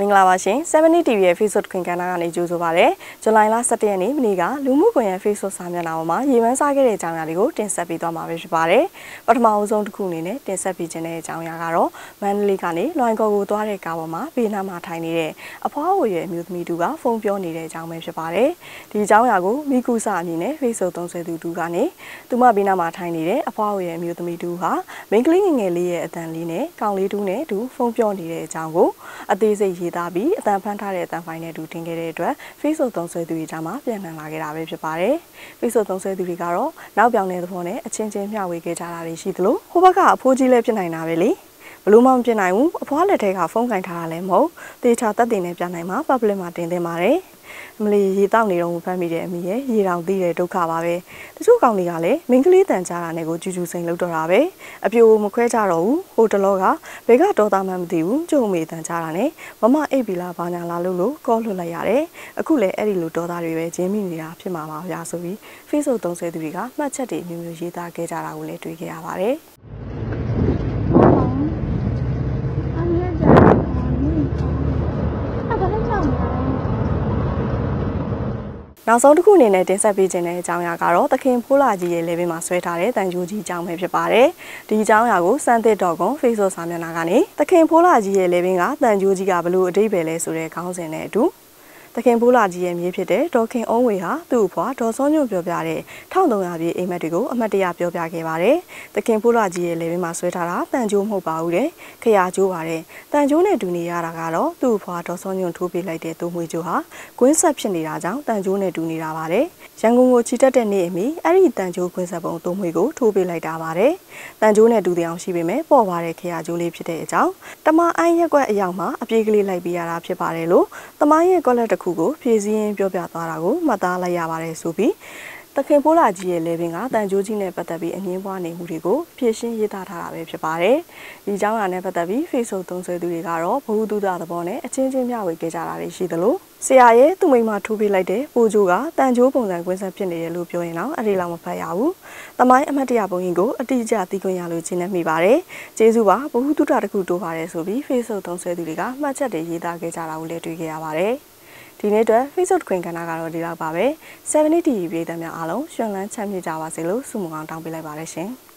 မင်္ဂလာပါရှင်70 TV ရဲ့ Facebook ခင်ကဏ္ဍကနေကြိုဆိုပါရစေ။ဇူလိုင်လ17ရက်နေ့မနေ့ကလူမှုကွန်ရက် Facebook စာမျက်နှာပေါ်မှာရေပန်းစားခဲ့တဲ့အကြောင်းအရာတွေကိုတင်ဆက်ပေးသွားမှာဖြစ်ပါတယ်။ပထမအဆုံးတစ်ခုအနေနဲ့တင်ဆက်ပေးခြင်းတဲ့အကြောင်းအရာကတော့မန္တလေးကနေလွိုင်ကော်ကိုသွားတဲ့ကားပေါ်မှာဘေးနားမှာထိုင်နေတဲ့အဖွားဝရွယ်အမျိုးသမီးတူကဖုန်းပြောနေတဲ့အကြောင်းပဲဖြစ်ပါတယ်။ဒီအကြောင်းအရာကိုမိကုစာအမည်နဲ့ Facebook သုံးဆွဲသူတူကနေသူမဘေးနားမှာထိုင်နေတဲ့အဖွားဝရွယ်အမျိုးသမီးတူဟာမိန်းကလေးငယ်ငယ်လေးရဲ့အတန်လေးနဲ့ကောင်လေးတူနဲ့တူဖုန်းပြောနေတဲ့အကြောင်းကိုအသေးစိတ်ရေးသားပြီးအတန်ဖန်ထားတဲ့အတန်ဖိုင်နဲ့တူတင်ခဲ့တဲ့အတွက် Facebook သုံးဆွဲသူတွေကြားမှာပြန်လှန်လာခဲ့တာပဲဖြစ်ပါတယ်။ Facebook သုံးဆွဲသူတွေကတော့နောက်ပြောင်တဲ့သဘောနဲ့အချင်းချင်းမျှဝေခဲ့ကြတာတွေရှိသလိုဟိုဘက်ကအဖိုးကြီးလည်းဖြစ်နိုင်တာပဲလေ။ ဘလို့မှမဖြစ်နိုင်ဘူးအဖွားလက်ထဲကဖုန်းကင်ထားတာလည်းမဟုတ်တေချာတက်တင်နဲ့ပြနိုင်မှာ public မှာတင်သင့်ပါတယ်။အမလီရေတောက်နေတော့ဖမ်းမိတဲ့အမိရဲ့ရေတောင်သိတဲ့ဒုက္ခပါပဲတချို့ကောင်တွေကလည်းမိန်းကလေးတန်ကြတာနဲ့ကိုကျူးကျူးစိန်လောက်တော့တာပဲအပြိုမခွဲကြတော့ဘူးဟိုတလောကဘယ်ကတော့သားမှမသိဘူးကျုံမေတန်ကြတာနဲ့မမအိပ်ပြီလားဘာညာလာလို့လို့ကောလွတ်လိုက်ရတယ်အခုလည်းအဲ့ဒီလိုဒေါသတွေပဲကျင်းမိနေတာဖြစ်မှာပါဗျာဆိုပြီး Facebook သုံးဆဲသူတွေကမှတ်ချက်တွေမျိုးမျိုးရေးသားခဲ့ကြတာကိုလည်းတွေ့ခဲ့ရပါတယ် အမေကြာအဲ့ဒါလည်းကြောက်နေတယ် နောက်ဆုံးတစ်ခုအနေနဲ့တင်ဆက်ပေးခြင်းတဲ့အကြောင်းအရာကတော့သခင်ဖိုးလာကြီးရဲ့ level မှာဆွဲထားတဲ့တန်ကြိုးကြီးအကြောင်းပဲဖြစ်ပါတယ်။ဒီအကြောင်းအရာကိုစမ်းသစ် .com Facebook စာမျက်နှာကနေသခင်ဖိုးလာကြီးရဲ့ level ကတန်ကြိုးကြီးကဘလို့အတိတ်ပဲလဲဆိုတဲ့ခေါင်းစဉ်နဲ့အတူ သခင်ဖိုးလာကြီးရဲ့မြေးဖြစ်တဲ့ဒေါခင်အုံးဝေဟာသူ့အဖွာဒေါ်စောညွန့်ပြောပြတဲ့1300ပြည့်အိမ်မက်တွေကိုအမတ်တရပြောပြခဲ့ပါတယ်။သခင်ဖိုးလာကြီးရဲ့လေဘင်းမှာဆွဲထားတာတန်ကြိုးမဟုတ်ပါဘူးတဲ့။ခရကျိုးပါတယ်။တန်ကြိုးနဲ့တူနေရတာကတော့သူ့အဖွာဒေါ်စောညွန့်ထိုးပေးလိုက်တဲ့သူ့မွေးကြိုးဟာကွင်းဆက်ဖြစ်နေတာကြောင့်တန်ကြိုးနဲ့တူနေတာပါတယ်။ရန်ကုန်ကိုချီတက်တဲ့နေ့အမီအဲ့ဒီတန်ကြိုးကွင်းဆက်ပုံသူ့မွေးကိုထိုးပေးလိုက်တာပါတယ်။တန်ကြိုးနဲ့တူတဲ့အောင်ရှိပေမဲ့ပေါ်ပါတဲ့ခရကျိုးလေးဖြစ်တဲ့အကြောင်းတမအိုင်းရက်ကွက်အရောက်မှာအပြေးကလေးလိုက်ပေးရတာဖြစ်ပါတယ်လို့တမရဲ့ကောလက်တစ်ခုကိုဖြည့်စည်းရင်းပြောပြသွားတာကိုမှတ်သားလိုက်ရပါတယ်ဆိုပြီးတခင်ပိုးလာကြီးရဲ့လေပင်ကတန်ကြိုးကြီးနဲ့ပတ်သက်ပြီးအငင်းပွားနေမှုတွေကိုဖြည့်ရှင်းရေးသားထားတာပဲဖြစ်ပါတယ်။ဒီကြောင်းရာနဲ့ပတ်သက်ပြီး Facebook သုံးဆွဲသူတွေကတော့ဘ ഹു တုဒသဘောနဲ့အချင်းချင်းမျှဝေခဲ့ကြတာတွေရှိသလိုဆရာရဲ့သူ့မိမထိုးပေးလိုက်တဲ့ပိုဂျိုကတန်ကြိုးပုံစံကွင်းဆက်ဖြစ်နေတယ်လို့ပြောရင်တော့အဲ့ဒီလောက်မဖတ်ရဘူး။တမိုင်းအမတ်တရပုံရင်ကိုအတိအကျသိခွင့်ရလို့ရှင်းနေမိပါတယ်။ကျေးဇူးပါဘ ഹു တုဒတခုတိုးပါတယ်ဆိုပြီး Facebook သုံးဆွဲသူတွေကမှတ်ချက်တွေရေးသားခဲ့ကြတာကိုလည်းတွေ့ခဲ့ရပါတယ်။ ဒီနေ့အတွက် Facebook ခွင့်ကဏ္ဍကတော့ဒီလောက်ပါပဲ70 TV ပြည်သက်များအားလုံးရှင်လန်းချမ်းမြေ့ကြပါစေလို့ဆုမွန်ကောင်းတောင်းပေးလိုက်ပါတယ်ရှင်။